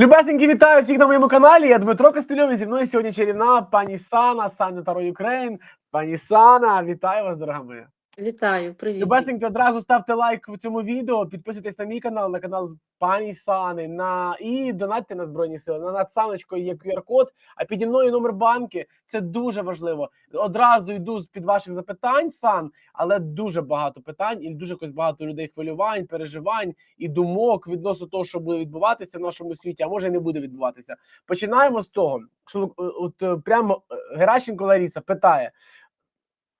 Любесенькі, вітаю всіх на моєму каналі. Я Дмитро Костельов. і Зі мною сьогодні чарівна пані Сана, Саня Таро Юкрейн. Пані Сана, вітаю вас, дорога моя. Вітаю, привіт. Любесенькі, одразу ставте лайк в цьому відео, підписуйтесь на мій канал, на канал пані Сани, на і донатьте на Збройні Сили. На над Саночкою є QR-код, а піді мною номер банки. Це дуже важливо. Одразу йду з під ваших запитань, Сан, але дуже багато питань і дуже якось багато людей хвилювань, переживань і думок відносно того, що буде відбуватися в нашому світі, а може і не буде відбуватися. Починаємо з того, що от е, прямо е, Геращенко Ларіса питає.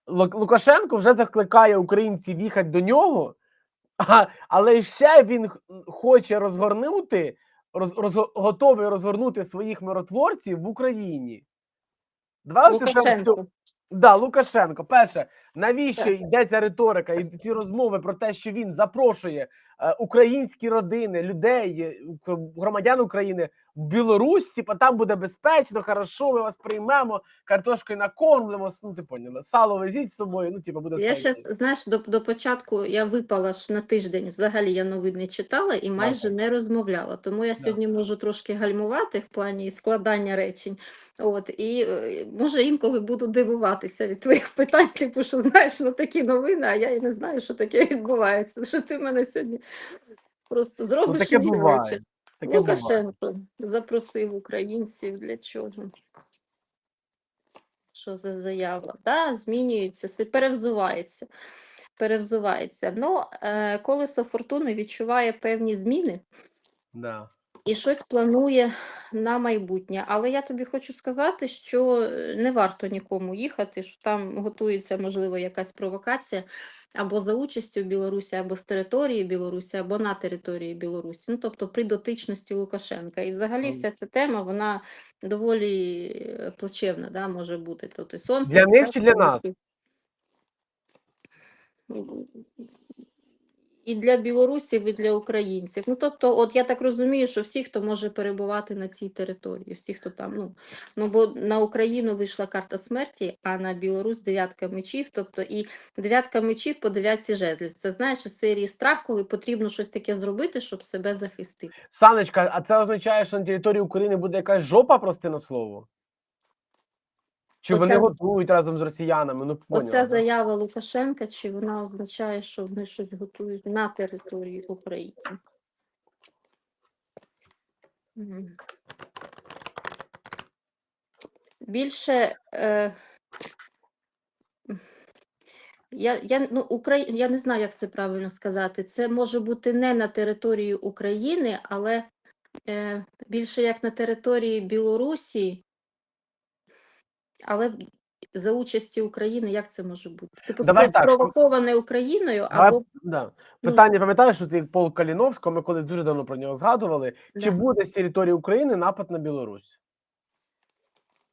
Лу- Лукашенко вже закликає українців їхати до нього, а, але ще він хоче розгорнути, роз, роз, готовий розгорнути своїх миротворців в Україні. Давай Лукашенко. Це. Да, Лукашенко. Перше, навіщо йдеться риторика і ці розмови про те, що він запрошує українські родини, людей, е, громадян України в Білорусь, типа там буде безпечно, хорошо, ми вас приймемо, картошкою накормлемо. Ну, ти поняла, сало везіть з собою. Ну, типа, буде Я зараз, знаєш, до, до початку я випала ж на тиждень, взагалі я новин не читала і майже не розмовляла. Тому я Да. сьогодні можу трошки гальмувати в плані складання речень. От, і е, може інколи буду дивуватися від твоїх питань, типу, що знаєш, ну такі новини, а я і не знаю, що таке відбувається. Що ти мене сьогодні просто Ну, зробиш. Таке буває. Лукашенко запросив українців для чого? Що за заява? Да, змінюється, перевзувається. Перевзувається. Ну, е, колесо фортуни відчуває певні зміни Да. І щось планує на майбутнє. Але я тобі хочу сказати, що е, не варто нікому їхати, що там готується, можливо, якась провокація або за участю Білорусі, або з території Білорусі, або на території Білорусі. Ну, тобто при дотичності Лукашенка. І взагалі вся ця тема, вона доволі е, плачевна, да, може бути. Тобто і сонце Для них чи для нас? І для білорусів, і для українців. Ну, тобто, от я так розумію, що всі, хто може перебувати на цій території, всі, хто там, ну, ну бо на Україну вийшла карта смерті, а на Білорусь дев'ятка мечів, тобто і дев'ятка мечів по дев'ятці жезлів. Це знаєш серії страх, коли потрібно щось таке зробити, щоб себе захистити. Саночка, а це означає, що на території України буде якась жопа прости на слово? Чи Оця вони готують разом з росіянами? Ну, поняла, Оця заява Лукашенка, чи вона означає, що вони щось готують на території України? Більше е, я, я, ну, Украї... я не знаю, як це правильно сказати. Це може бути не на території України, але е, більше як на території Білорусі, але за участі України, як це може бути? Типу Давай так, спровоковане Україною, Давай, або да. Питання, пам'ятаєш, що це Пол Каліновського, ми колись дуже давно про нього згадували. Чи буде з території України напад на Білорусь?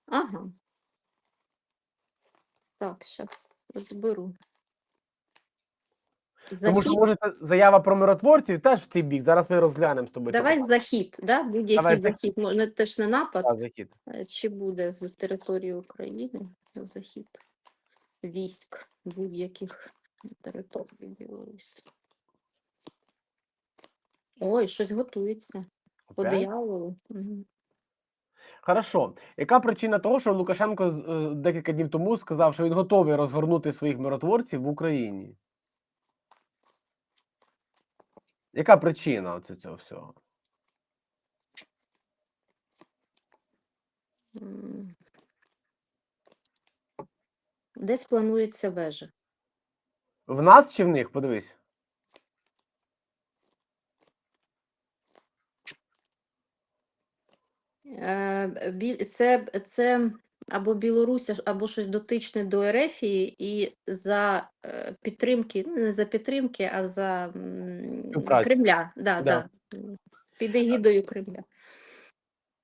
Ага. Так, ще зберу. Тому що може заява про миротворців теж в цей бік. Зараз ми розглянемо з тобою. Давай питання. захід, да? будь-який Давай захід. захід. Мо- теж не напад, Так, захід. е, чи буде з території України захід військ будь-яких на території Білорусі. Ой, щось готується. По дияволу. Хорошо. Яка причина того, що Лукашенко е, декілька днів тому сказав, що він готовий розгорнути своїх миротворців в Україні? Яка причина оце цього всього? Десь планується вежа. В нас чи в них? Подивись. Е, Це, це або Білорусь, або щось дотичне до Ерефії, і за е, підтримки, ну не за підтримки, а за м, Кремля. Да, Да. да. Під егідою Кремля.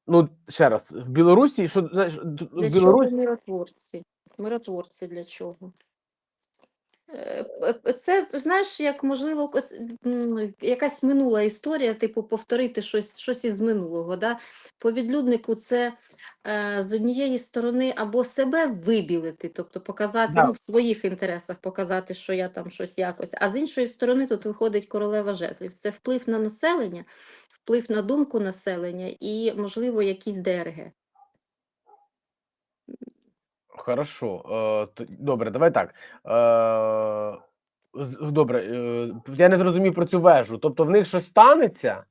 Ну, ще раз, в Білорусі, що знаєш, Для в чого Білорусі миротворці? Миротворці для чого? Е, п- Це, знаєш, як можливо, якась минула історія, типу, повторити щось, щось із минулого. Да? По відлюднику це е, з однієї сторони або себе вибілити, тобто показати Да. ну, в своїх інтересах, показати, що я там щось якось. А з іншої сторони, тут виходить королева жезлів. Це вплив на населення, вплив на думку населення і, можливо, якісь ДРГ. Хорошо. Е, добре, давай так. Е, добре, е, я не зрозумів про цю вежу. Тобто в них щось станеться?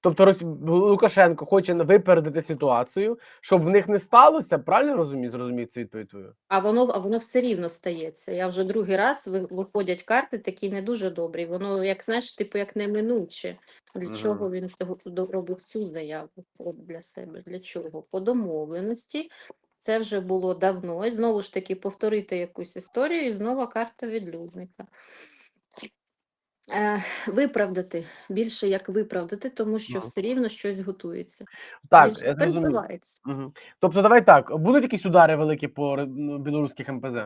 Тобто Лукашенко хоче випередити ситуацію, щоб в них не сталося, правильно розумію, зрозумів цю відповідь твою? А воно, а воно все рівно стається. Я вже другий раз виходять карти такі не дуже добрі. Воно, як знаєш, типу, як неминуче. Для Мгм. чого він робив цю заяву от для себе? Для чого? По домовленості. Це вже було давно. І знову ж таки повторити якусь історію, і знову карта відлюдника. Е, виправдати більше як виправдати, тому що все рівно щось готується. Так, Більше я зрозумів. пересувається. Мгм. Тобто, давай так. Будуть якісь удари великі по ну, білоруських МПЗ?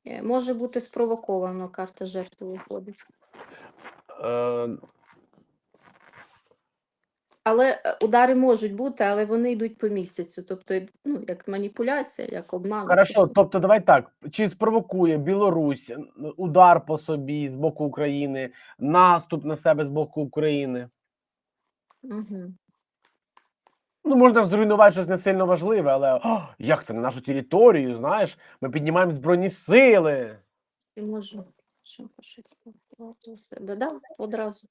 Е, Може бути спровоковано, карта жертви виходить. Е, Але е, удари можуть бути, але вони йдуть по місяцю. Тобто, ну, як маніпуляція, як обман. Хорошо, тобто давай так. Чи спровокує Білорусь удар по собі з боку України, наступ на себе з боку України? Мгм. Ну, можна ж зруйнувати щось не сильно важливе, але «О, як це на нашу територію, знаєш, ми піднімаємо збройні сили. І може що пишуть у себе. Да, одразу.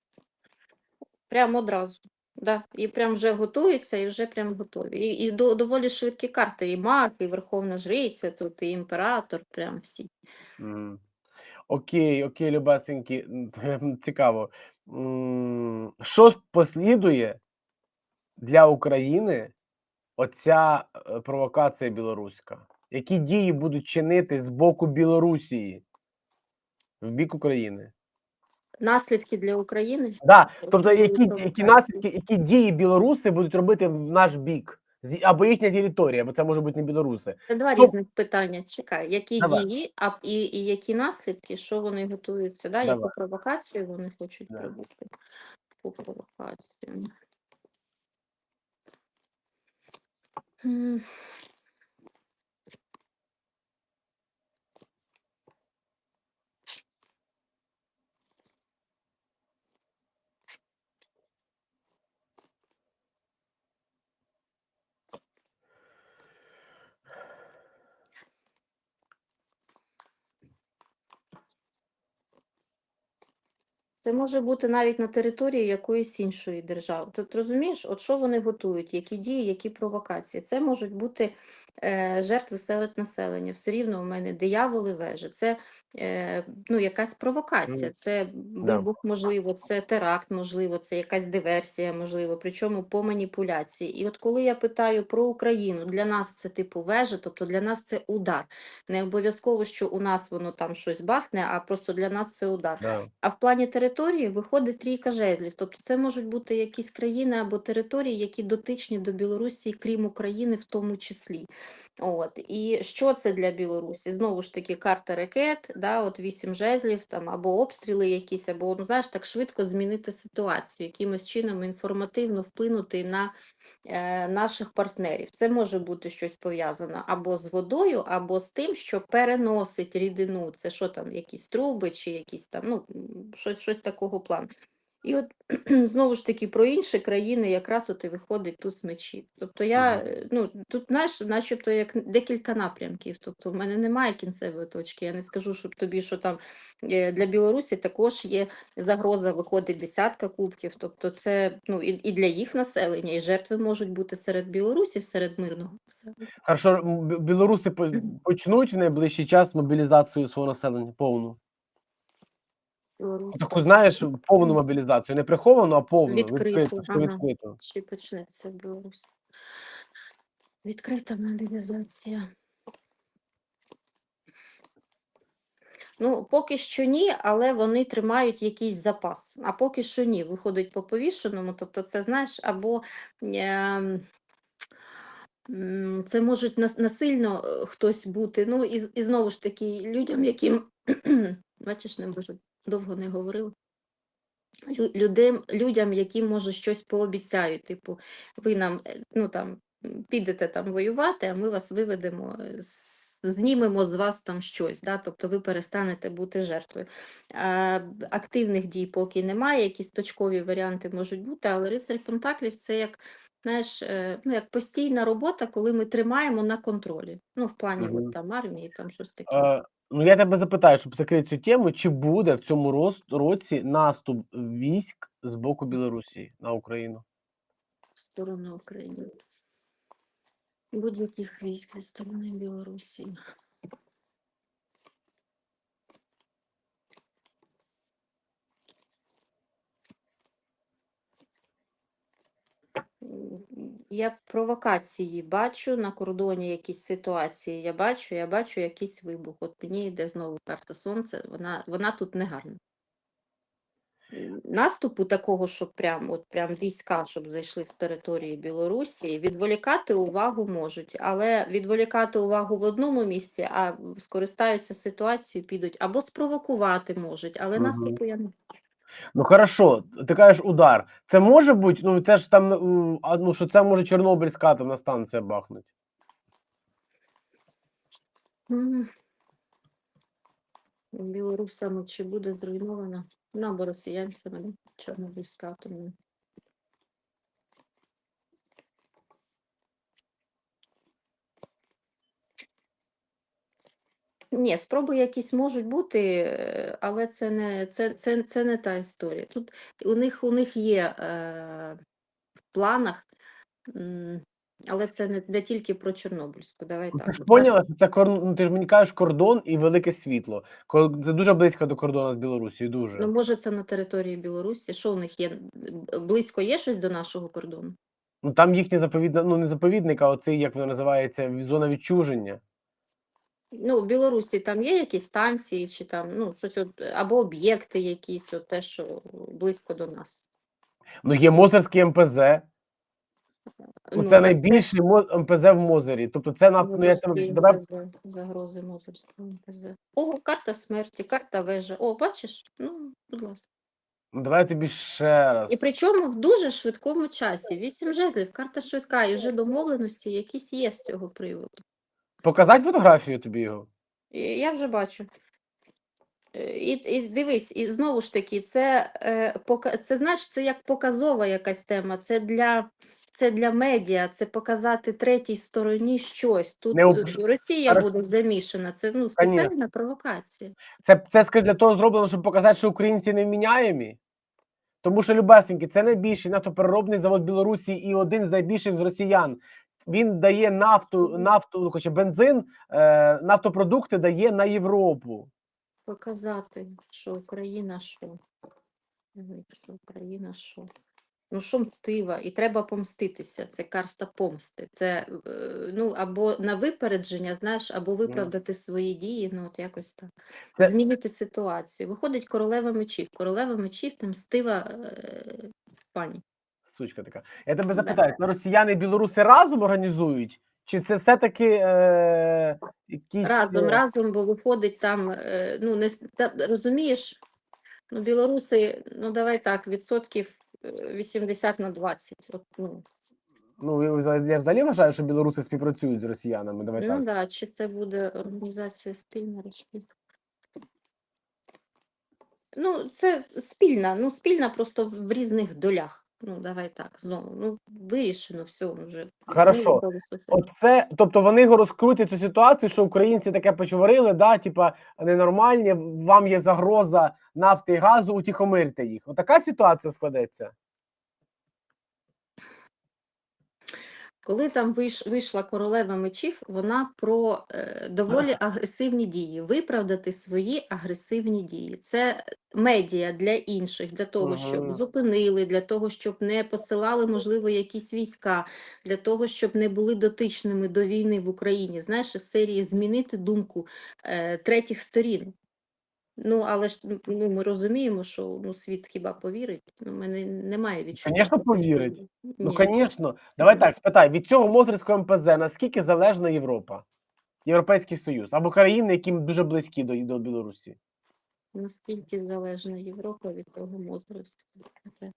Прямо одразу. Да. І прям вже готуються, і вже прям готові. І, і до, доволі швидкі карти. І маг, і Верховна Жриця, тут, і імператор, прям всі. Мгм. Окей, окей, любесенькі, м, цікаво. М, Що послідує для України оця е, провокація білоруська? Які дії будуть чинити з боку Білорусії в бік України? Наслідки для України. Да, тобто, які, які наслідки, які дії білоруси будуть робити в наш бік? Або їхня територія, бо це може бути не білоруси. Це два Що- різних питання. Чекай, які Давай. дії, а і, і які наслідки, що вони готуються, да? яку провокацію вони хочуть Да. робити? Яку провокацію? М, Це може бути навіть на території якоїсь іншої держави. Ти розумієш, от що вони готують, які дії, які провокації. Це можуть бути е, жертви серед населення. Все рівно у мене дияволи вежі. Це е, ну, якась провокація, це вибух, можливо, це теракт, можливо, це якась диверсія, можливо, причому по маніпуляції. І от коли я питаю про Україну, для нас це типу вежа, тобто для нас це удар. Не обов'язково, що у нас воно там щось бахне, а просто для нас це удар. Да. А в плані території виходить трійка жезлів. Тобто це можуть бути якісь країни або території, які дотичні до Білорусі, крім України, в тому числі. От. І що це для Білорусі? Знову ж таки, карта ракет, да, от вісім жезлів, там, або обстріли якісь, або ну, знаєш, так швидко змінити ситуацію, якимось чином інформативно вплинути на е, наших партнерів. Це може бути щось пов'язане або з водою, або з тим, що переносить рідину. Це що там, якісь труби чи якісь там, ну, щось, щось такого плану. І от знову ж таки про інші країни якраз от і виходить туз мечів. Тобто я, е, ну, тут, знаєш, начебто як декілька напрямків. Тобто в мене немає кінцевої точки. Я не скажу, щоб тобі, що там е, для Білорусі також є загроза, виходить десятка кубків. Тобто це ну, і, і для їх населення, і жертви можуть бути серед білорусів, серед мирного населення. Хорошо, білоруси по- почнуть в найближчий час мобілізацію свого населення повну. Білорусі. Таку, знаєш, повну мобілізацію. Не приховану, а повну, Відкриту, відкриту, ага. відкриту. Чи почнеться в Білорусі? Відкрита мобілізація. Ну, поки що ні, але вони тримають якийсь запас. А поки що ні, виходить по повішеному. Тобто, це знаєш, або ем, м, це можуть нас- насильно е, хтось бути. Ну, і, і знову ж таки, людям, яким бачиш, не можу довго не говорила. Людям, людям, яким може щось пообіцяють, типу, ви нам е, ну там підете там воювати, а ми вас виведемо е, знімемо з вас там щось, да? тобто ви перестанете бути жертвою. Е, активних дій поки немає, якісь точкові варіанти можуть бути, але рицарь Пентаклів це як, знаєш, е, ну, як постійна робота, коли ми тримаємо на контролі. Ну, в плані Мгм. от, там, армії, там щось таке. Е, ну я тебе запитаю, щоб закрити цю тему, чи буде в цьому роз- році наступ військ з боку Білорусі на Україну? в сторону України. Будь-яких військ зі сторони Білорусі. Я провокації бачу на кордоні якісь ситуації. Я бачу, я бачу якийсь вибух. От мені йде знову карта сонця, вона, вона тут не гарна. Наступу такого, щоб прям, от прям війська, щоб зайшли з території Білорусі, відволікати увагу можуть, але відволікати увагу в одному місці, а скористаються ситуацією, підуть або спровокувати можуть, але Мгм. наступу я не Ну хорошо, ти кажеш удар. Це може бути, ну це ж там, ну що це може Чорнобильська атомна станція бахнуть. Білорусами чи буде зруйнована? Або росіянцями. Чорнобильська атомна. Ні, спроби якісь можуть бути, е, але це не, це, це, це не та історія. Тут у них, у них є е, в планах, але це не, не тільки про Чорнобильську. Давай Ну, так. Ти ж поняла, що це кордон, ну ти ж мені кажеш кордон і велике світло. Це дуже близько до кордону з Білорусією, дуже. Ну, може, це на території Білорусі. Що у них є? Близько є щось до нашого кордону? Ну там їхнє заповідне, ну не заповідник, а оцей, як воно називається, зона відчуження. Ну, в Білорусі там є якісь станції, чи там ну, щось от, або об'єкти якісь, от те, що близько до нас. Ну є Мозерський МПЗ. Ну, Оце а найбільший МПЗ в Мозері. Тобто це на ну, я там, давай МПЗ, загрози Мозерського МПЗ. О, карта смерті, карта вежа. О, бачиш? Ну, будь ласка. ну, давай я тобі ще раз. І причому в дуже швидкому часі. Вісім жезлів, карта швидка, і вже домовленості якісь є з цього приводу. Показати фотографію тобі його? Я вже бачу. Е, І, і дивись, і знову ж таки, це, е, пока- це знаєш, це як показова якась тема. Це для, це для медіа, це показати третій стороні щось. Тут Не е, Росія Хорошо. буде замішана. Це ну, спеціальна провокація. Це, це для того зроблено, щоб показати, що українці невміняємі. Тому що Любесеньки, це найбільший нафтопереробний завод Білорусі і один з найбільших з росіян. Він дає нафту, нафту, хоча бензин, е, нафтопродукти дає на Європу. Показати, що Україна що? Що Україна що? Ну, що мстива, і треба помститися. Це карста помсти. Це е, ну, або на випередження, знаєш, або виправдати свої дії, ну от якось так. Це- Змінити ситуацію. Виходить королева мечів. Королева мечів це мстива е, пані. Сучка така. Я тебе запитаю, це росіяни і білоруси разом організують? Чи це все-таки е, якісь. Разом, е, разом, бо виходить там, е, ну, не, та, розумієш, ну, білоруси, ну, давай так, відсотків е, 80 на 20. От, ну, Ну, я взагалі вважаю, що білоруси співпрацюють з росіянами. Давай ну, так. да, чи це буде організація спільна? Ну, це спільна, ну, спільна просто в різних долях. Ну, давай так, знову. Ну, вирішено все вже. Хорошо. Оце, тобто вони го- розкрутять цю ситуацію, що українці таке почуварили, да, типа ненормальні, вам є загроза нафти і газу, утіхомирте їх. Отака ситуація складеться. Коли там вийш, вийшла королева мечів, вона про е, доволі агресивні дії, виправдати свої агресивні дії. Це медіа для інших, для того, щоб зупинили, для того, щоб не посилали, можливо, якісь війська, для того, щоб не були дотичними до війни в Україні. Знаєш, серії змінити думку е, третіх сторін. Ну, але ж ну, ми розуміємо, що ну, світ хіба повірить. Ну, мене немає відчуття. Звісно, повірить. Ні. Ну, звісно. Давай Ні. так, спитай, від цього Мозерського МПЗ наскільки залежна Європа? Європейський Союз або країни, які дуже близькі до, до Білорусі. Наскільки залежна Європа від того Мозерівського? Це-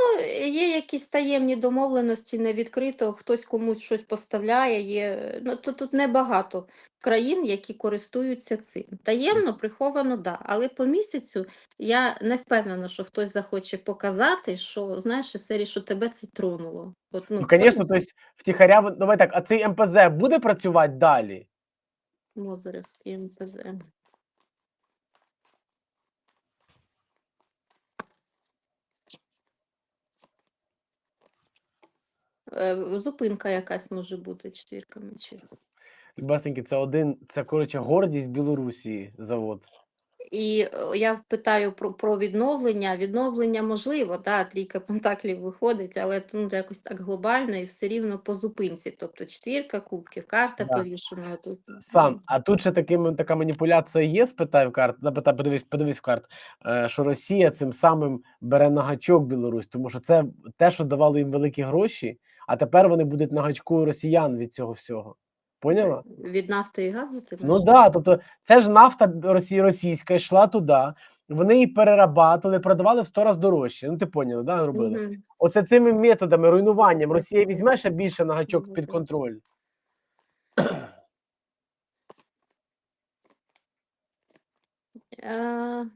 Ну, є якісь таємні домовленості, не відкрито, хтось комусь щось поставляє. Є, ну, тут, тут небагато країн, які користуються цим. Таємно, приховано, да. Але по місяцю я не впевнена, що хтось захоче показати, що, знаєш, із серії, що тебе це тронуло. От, Ну, то звісно, тобто втіхаря, давай так, а цей МПЗ буде працювати далі? Мозерівський МПЗ. Зупинка якась може бути четвірками чи. Любесеньки, це один, це коротше гордість Білорусі завод. І е, я питаю про, про відновлення. Відновлення можливо, да, трійка пентаклів виходить, але ну, якось так глобально і все рівно по зупинці. Тобто четвірка кубків, карта Да. повішена. Тут, Сам, а тут ще таким, така маніпуляція є, спитай в карт, запитай, подивись, подивись в карт, е, що Росія цим самим бере на гачок Білорусь, тому що це те, що давало їм великі гроші, а тепер вони будуть на гачку росіян від цього всього. Поняла? Від нафти і газу ти Ну так, да, тобто це ж нафта Росії російська йшла туди, вони її перерабатували, продавали в 100 разів дорожче. Ну ти поняла, да, робили? Мгм. Оце цими методами, руйнуванням Росія візьме ще більше на гачок під контроль. Е,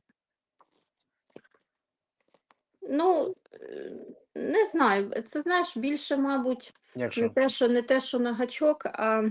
Ну, е, не знаю. Це знаєш більше, мабуть, не Якщо те, що не те, що на гачок, а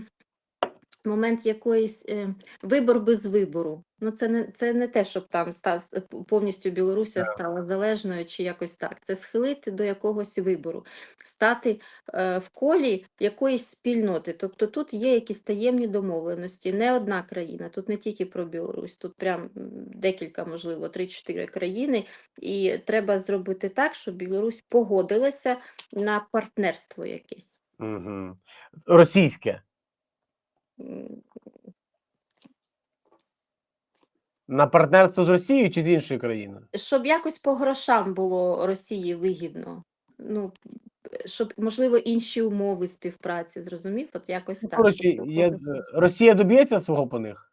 момент якоїсь е, вибор без вибору. Ну, це не це не те, щоб там ста, с- п- повністю Білорусія стала залежною чи якось так. Це схилити до якогось вибору, стати е, в колі якоїсь спільноти. Тобто тут є якісь таємні домовленості. Не одна країна, тут не тільки про Білорусь, тут прям декілька, можливо, 3-4 країни. І треба зробити так, щоб Білорусь погодилася на партнерство якесь. угу. російське. На партнерство з Росією чи з іншою країною? Щоб якось по грошам було Росії вигідно. Ну, щоб, можливо, інші умови співпраці, зрозумів? От якось так. Коротше, доходилося. Росія доб'ється свого по них?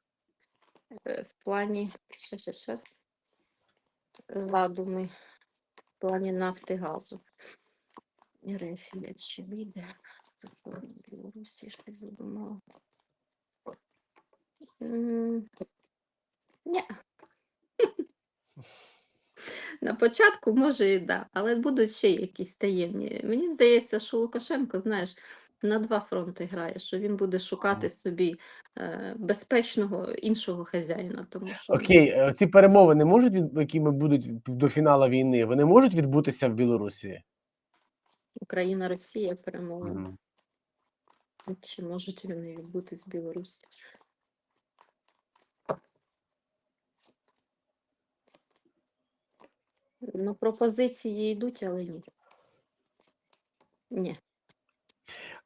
Е, в плані ще, ще, ще, задуми, в плані нафти газу. Рефіль чи вийде. Білорусі щось задумала. Ні. На початку може і да, але будуть ще якісь таємні. Мені здається, що Лукашенко, знаєш, на два фронти грає, що він буде шукати собі е, безпечного іншого хазяїна, тому що Окей, е, ці перемовини можуть від якими будуть до фіналу війни, вони можуть відбутися в Білорусі? Україна, Росія перемовини. Мгм. Чи можуть вони відбути з Білорусі? Ну, пропозиції йдуть, але ні. Ні.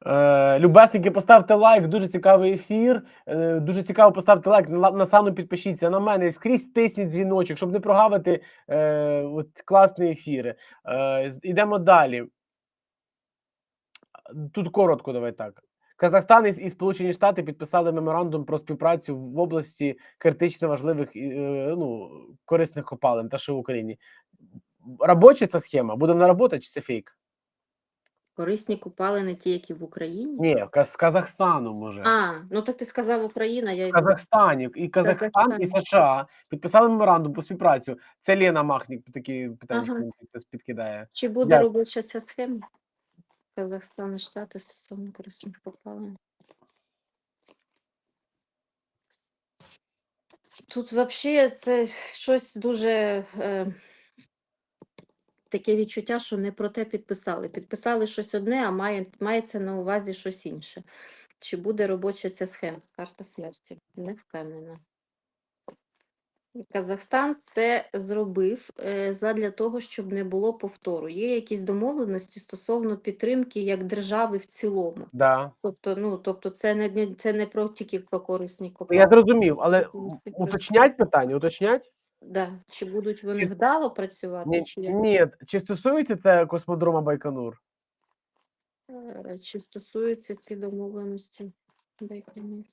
Е, Любесники, поставте лайк, дуже цікавий ефір. Е, дуже цікаво поставте лайк. На, підпишіться на мене, скрізь тисніть дзвіночок, щоб не прогавити е, от класні ефіри. Е, з- далі. Тут коротко, давай так. Казахстан і, Сполучені Штати підписали меморандум про співпрацю в області критично важливих е, ну, корисних копалин та що в Україні. Робоча ця схема? Буде вона робота чи це фейк? Корисні купалини ті, які в Україні. Ні, з Казахстану може. А, ну так ти сказав Україна, я В Казахстані і Казахстан і США підписали меморандум про співпрацю. Це Лена Махнік такі питання Ага. ага. підкидає. Чи буде Дякую. робоча ця схема? Казахстан і Штати стосовно корисних копалин. Тут взагалі це щось дуже е, таке відчуття, що не про те підписали. Підписали щось одне, а має, мається на увазі щось інше. Чи буде робоча ця схема? Карта смерті. Не впевнена. Казахстан це зробив е, задля того, щоб не було повтору. Є якісь домовленості стосовно підтримки як держави в цілому. Да. Тобто, ну тобто, це не, це не про тільки про корисні Я зрозумів, але уточнять питання, уточнять? Да. Чи будуть вони Чи- вдало працювати, Ні, чи, ні, чи стосується це космодрома Байконур? Е, чи стосуються ці домовленості? Байконур?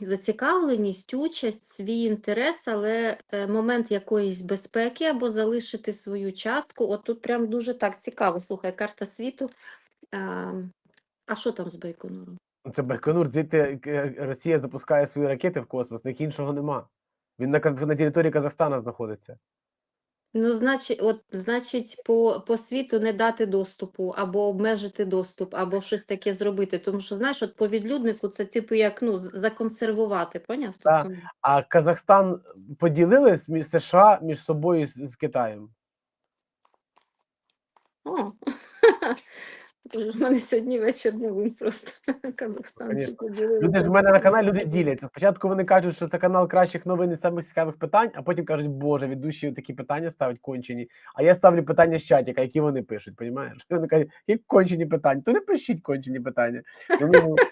Зацікавленість, участь, свій інтерес, але е, момент якоїсь безпеки або залишити свою частку. От тут прям дуже так цікаво. Слухай, карта світу. А, а що там з Байконуром? Ну, Це Байконур, звідти е, Росія запускає свої ракети в космос, них іншого нема. Він на, на території Казахстана знаходиться. Ну, значить, от, значить, по, по світу не дати доступу, або обмежити доступ, або щось таке зробити. Тому що, знаєш, от по відлюднику це типу як ну, законсервувати, поняв? Так. Тобто, А Казахстан поділили з між США між собою з, з Китаєм. О, у мене сьогодні вечір новин просто Казахстан. Люди ж в мене на каналі люди діляться. Спочатку вони кажуть, що це канал кращих новин і самих цікавих питань, а потім кажуть, боже, ведучі такі питання ставить кончені. А я ставлю питання з чатіка, які вони пишуть, понімаєш? Вони кажуть, які кончені питання, то не пишіть кончені питання. Ну,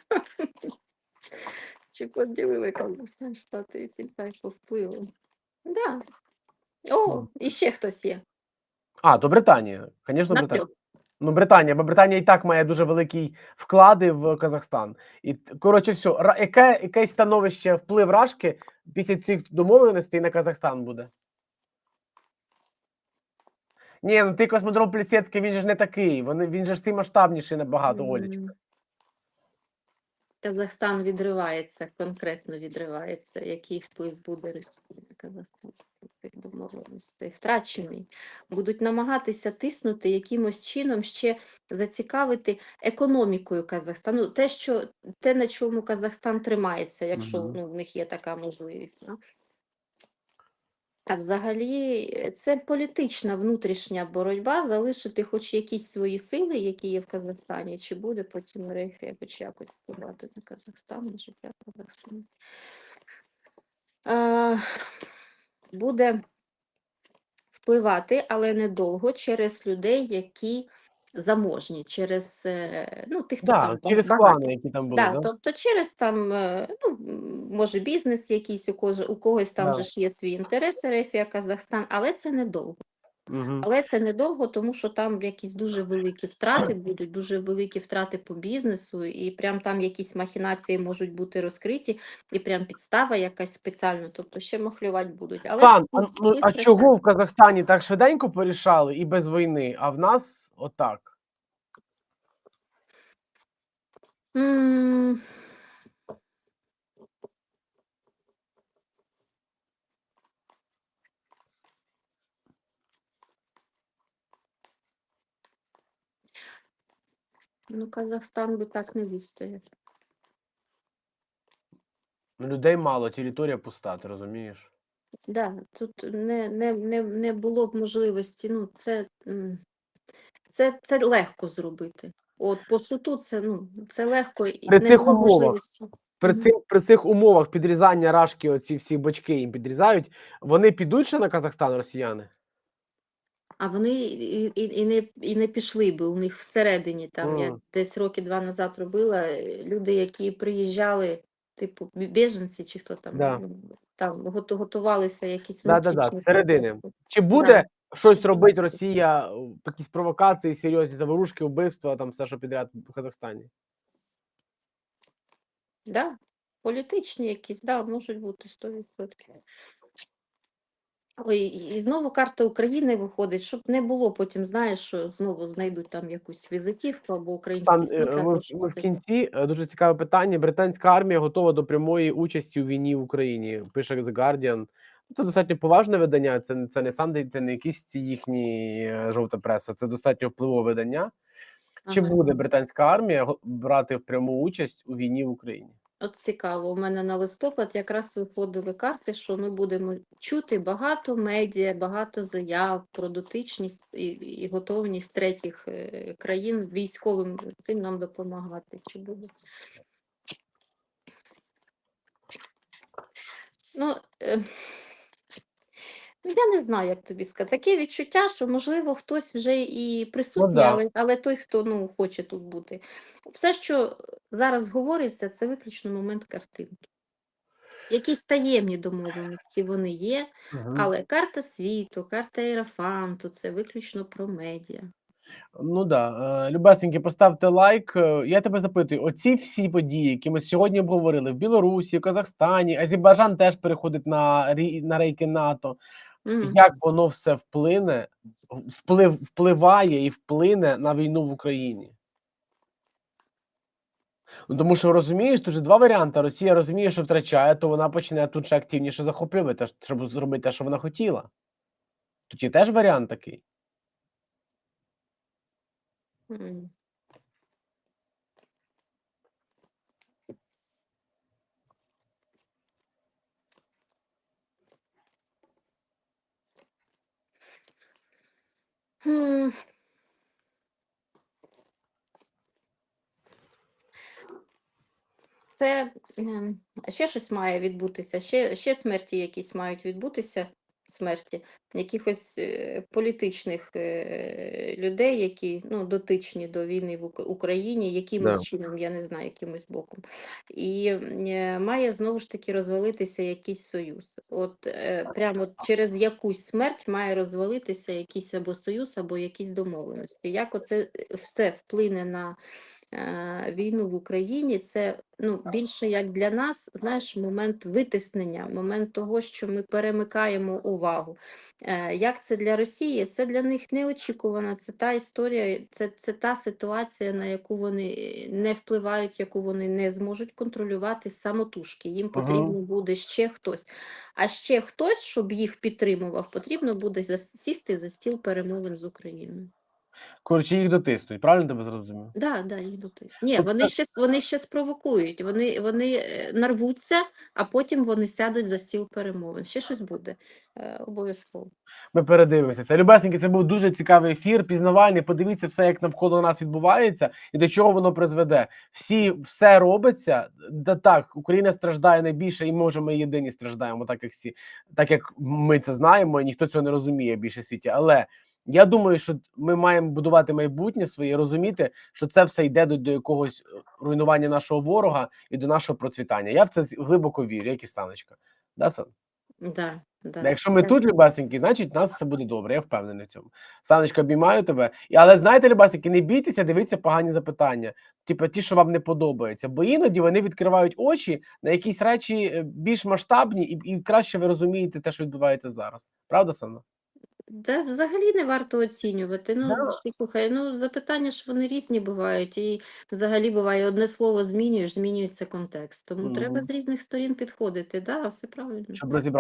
Чи поділили Казахстан, Штати і Китай по впливу. Да. О, і ще хтось є. А, то Британія. Звісно, Британія. Ну, Британія, бо Британія і так має дуже великі вклади в Казахстан. І коротше, все, яке яке, становище вплив Рашки після цих домовленостей на Казахстан буде? Ні, ну ти космодром Плісецький, він же ж не такий. Вони, він же ж цей масштабніший набагато, Олечка. Казахстан відривається, конкретно відривається. Який вплив буде Росії на Казахстан цих домовленостей? Втрачений. Будуть намагатися тиснути якимось чином ще зацікавити економікою Казахстану. Те, що, те на чому Казахстан тримається, якщо ну, в них є така можливість. Да? А взагалі е, це політична внутрішня боротьба, залишити хоч якісь свої сили, які є в Казахстані, чи буде потім рейхи хоч якось впливати на Казахстан, на життя Казахстану. Е, буде впливати, але недовго через людей, які заможні, через е, ну, тих, хто Да, там через плани, клани, які там були, Да, да? тобто через там, е, ну, може, бізнес якийсь, у кож... у когось там Да. же ж є свій інтерес, Ерефія, Казахстан, але це недовго. Угу. Але це недовго, тому що там якісь дуже великі втрати будуть, дуже великі втрати по бізнесу, і прям там якісь махінації можуть бути розкриті, і прям підстава якась спеціальна, тобто ще махлювати будуть. Але Стан, а, ну, а чого в Казахстані так швиденько порішали і без війни, а в нас отак? М, Ну, Казахстан би так не вистояв. Ну, людей мало, територія пуста, ти розумієш? Да, тут не, не, не, не було б можливості. Ну, це, це, це легко зробити. От по шуту це, ну, це легко і При не цих було умовах. можливості. При, цих, при цих умовах підрізання рашки, оці всі бочки їм підрізають, вони підуть ще на Казахстан, росіяни? А вони і, і, і, не, і не пішли би. У них всередині там, я десь роки два назад робила, е, люди, які приїжджали, типу, біженці чи хто там, Да. ну, там готувалися якісь Да-да-да, внутрішні зсередини. Чи буде щось щоб робити. Росія, е, якісь провокації, серйозні заворушки, вбивства, там все, що підряд в Казахстані? Да, політичні якісь, да, можуть бути 100%. Ой, і знову карта України виходить, щоб не було потім, знаєш, що знову знайдуть там якусь візитівку або український Пан, е, слід, ми, або в- щось ми в таке. кінці е, дуже цікаве питання. Британська армія готова до прямої участі у війні в Україні. Пише The Guardian. Це достатньо поважне видання. Це, не- це не Sunday, це не якісь ці їхні е, жовта преса. Це достатньо впливове видання. Чи Ага. буде британська армія го- брати в пряму участь у війні в Україні? От цікаво, у мене на листопад якраз виходили карти, що ми будемо чути багато медіа, багато заяв про дотичність і, і готовність третіх е, країн військовим цим нам допомагати. Чи буде? Ну, е, я не знаю, як тобі сказати. Таке відчуття, що, можливо, хтось вже і присутній, да. але, але той, хто ну, хоче тут бути. Все, що зараз говориться, це виключно момент картинки. Якісь таємні домовленості вони є, але карта світу, карта Ерафанту це виключно про медіа. Ну да, е, любесенькі, поставте лайк. Е, Я тебе запитую: оці всі події, які ми сьогодні обговорили в Білорусі, в Казахстані, Азербайджан теж переходить на на рейки НАТО. Як воно все вплине, вплив впливає і вплине на війну в Україні? Ну, тому що розумієш, тут же два варіанти. Росія розуміє, що втрачає, то вона почне тут ще активніше захоплювати, щоб зробити те, що вона хотіла. Тут є теж варіант такий. Це ем, ще щось має відбутися, ще, ще смерті якісь мають відбутися, смерті якихось е, політичних е, людей, які ну, дотичні до війни в Україні, якимось Да. чином, я не знаю, якимось боком. І е, має знову ж таки розвалитися якийсь союз. От прямо через якусь смерть має розвалитися якийсь або союз, або якісь домовленості. Як оце все вплине на війну в Україні, це ну, більше як для нас, знаєш, момент витиснення, момент того, що ми перемикаємо увагу. Е, Як це для Росії? Це для них неочікувано. Це та історія, це, це та ситуація, на яку вони е, не впливають, яку вони не зможуть контролювати самотужки. Їм потрібно буде ще хтось. А ще хтось, щоб їх підтримував, потрібно буде сісти за стіл перемовин з Україною. Коротше, їх дотиснуть, правильно тебе зрозумів? Да, да, їх дотис. Ні, вони ще, вони ще спровокують, вони, вони е, нарвуться, а потім вони сядуть за стіл перемовин. Ще щось буде е, обов'язково. Ми передивимося. Це любесеньки, це був дуже цікавий ефір, пізнавальний. Подивіться все, як навколо нас відбувається, і до чого воно призведе. Всі все робиться. Да так, Україна страждає найбільше, і може ми єдині страждаємо, так як всі, так як ми це знаємо, і ніхто цього не розуміє більше в світі. Але я думаю, що ми маємо будувати майбутнє своє, розуміти, що це все йде до, до якогось е, руйнування нашого ворога і до нашого процвітання. Я в це глибоко вірю, як і Саночка. Да, Сан? Да, да. Якщо ми тут, любесенькі, значить, нас все буде добре. Я впевнений в цьому. Саночка, обіймаю тебе. І, але знаєте, любесенькі, не бійтеся, дивіться погані запитання. Типу ті, що вам не подобаються. Бо іноді вони відкривають очі на якісь речі е, більш масштабні, і, і краще ви розумієте те, що відбувається зараз. Правда, Санна? Да, взагалі не варто оцінювати. Ну, Да. слухай, ну запитання ж вони різні бувають, і взагалі буває одне слово змінюєш, змінюється контекст. Тому треба Мгм. з різних сторін підходити. Да, все правильно. Щоб розібрати.